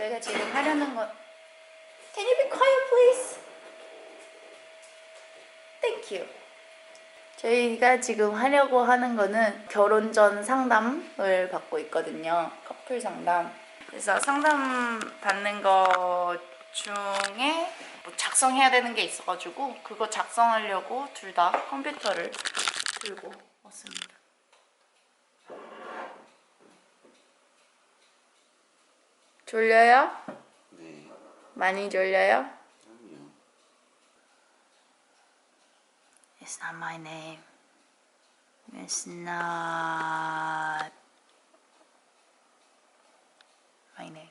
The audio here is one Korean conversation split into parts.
저희가 지금 하려는 건 Can you be quiet please? Thank you. 저희가 지금 하려고 하는 거는 결혼 전 상담을 받고 있거든요. 커플 상담. 그래서 상담 받는 거 중에 뭐 작성해야 되는 게 있어가지고 그거 작성하려고 둘 다 컴퓨터를 들고 왔습니다. 졸려요? 네. 많이 졸려요? 그럼요. It's not my name. It's not my name.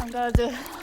안 가도.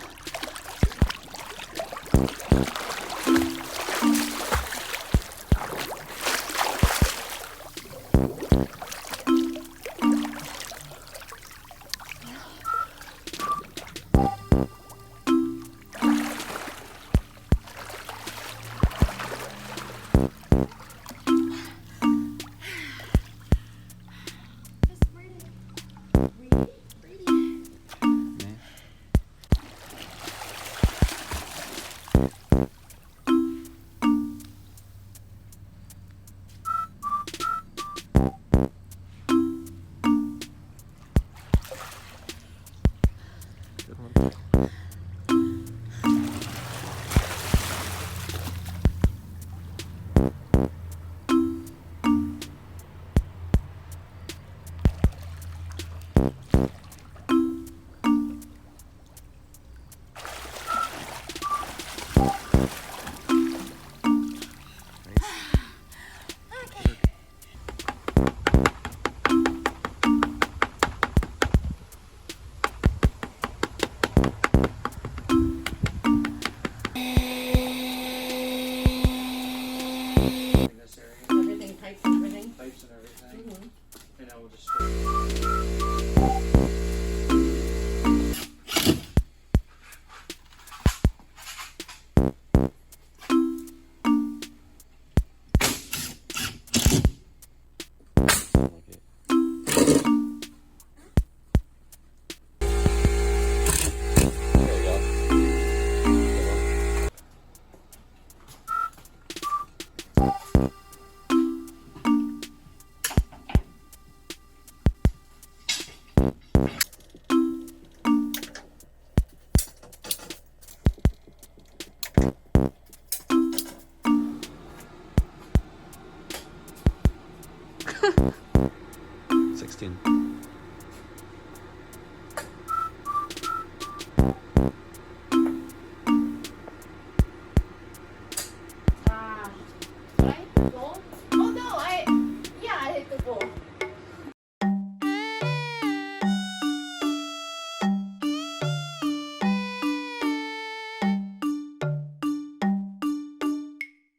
2016.